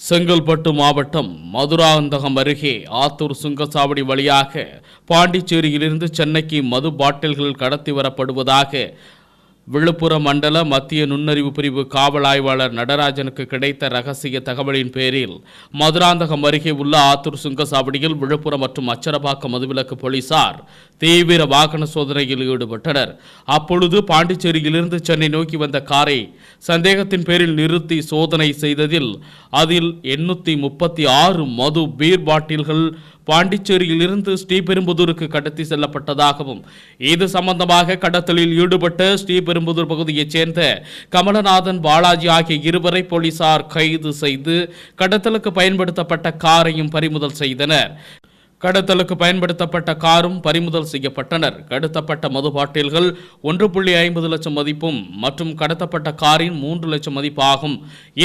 செங்கல்பட்டு மாவட்டம் மதுராந்தகம் அருகே ஆத்தூர் சுங்கச்சாவடி வழியாக பாண்டிச்சேரியிலிருந்து சென்னைக்கு மது பாட்டில்கள் கடத்தி வரப்படுவதாக விழுப்புரம் மண்டல மத்திய நுண்ணறிவு பிரிவு காவல் ஆய்வாளர் நடராஜனுக்கு கிடைத்த ரகசிய தகவலின் பேரில் மதுராந்தகம் அருகே உள்ள ஆத்தூர் சுங்கசாவடியில் விழுப்புரம் மற்றும் அச்சரபாக்கம் மதுவிலக்கு போலீசார் தீவிர வாகன சோதனையில் ஈடுபட்டனர். அப்பொழுது பாண்டிச்சேரியிலிருந்து சென்னை நோக்கி வந்த காரை சந்தேகத்தின் பேரில் நிறுத்தி சோதனை செய்ததில் அதில் எண்ணூற்றி முப்பத்தி ஆறு மது பீர் பாட்டில்கள் பாண்டிச்சேரியிலிருந்து ஸ்ரீபெரும்புதூருக்கு கடத்தி செல்லப்பட்டதாகவும் இது சம்பந்தமாக கடத்தலில் ஈடுபட்ட ஸ்ரீபெரும் பெரும்புதூர் பகுதியைச் சேர்ந்த கமலநாதன் பாலாஜி ஆகிய இருவரை போலீசார் கைது செய்து கடத்தலுக்கு பயன்படுத்தப்பட்ட காரையும் பறிமுதல் செய்தனர். கடத்தலுக்கு பயன்படுத்தப்பட்ட காரும் பறிமுதல் செய்யப்பட்டனர். கடத்தப்பட்ட மது பாட்டில்கள் ஒன்று புள்ளி ஐம்பது லட்சம் மதிப்பும் மற்றும் கடத்தப்பட்ட காரின் மூன்று லட்சம் மதிப்பாகும்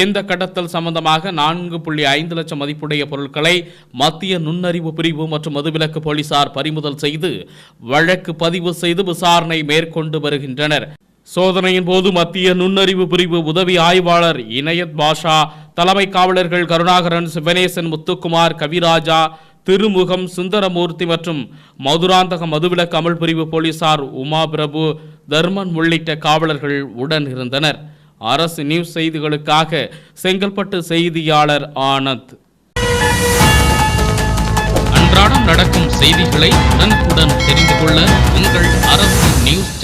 இந்த கடத்தல் சம்பந்தமாக நான்கு புள்ளி ஐந்து லட்சம் மதிப்புடைய பொருட்களை மத்திய நுண்ணறிவு பிரிவு மற்றும் மதுவிலக்கு போலீசார் பறிமுதல் செய்து வழக்கு பதிவு செய்து விசாரணை மேற்கொண்டு வருகின்றனர். சோதனையின் போது மத்திய நுண்ணறிவு பிரிவு உதவி ஆய்வாளர் இனயத் பாஷா தலைமை காவலர்கள் கருணாகரன் சிவனேசன் முத்துக்குமார் கவிராஜா திருமுகம் சுந்தரமூர்த்தி மற்றும் மதுராந்தக மதுவிலக்கு அமல் பிரிவு போலீசார் உமா பிரபு தர்மன் உள்ளிட்ட காவலர்கள் உடன் இருந்தனர். அரசு நியூஸ் செய்திகளுக்காக செங்கல்பட்டு செய்தியாளர் ஆனந்த். அன்றாடம் நடக்கும் செய்திகளை உடனுக்குடன் தெரிந்து கொள்ள உங்கள் அரசு நியூஸ்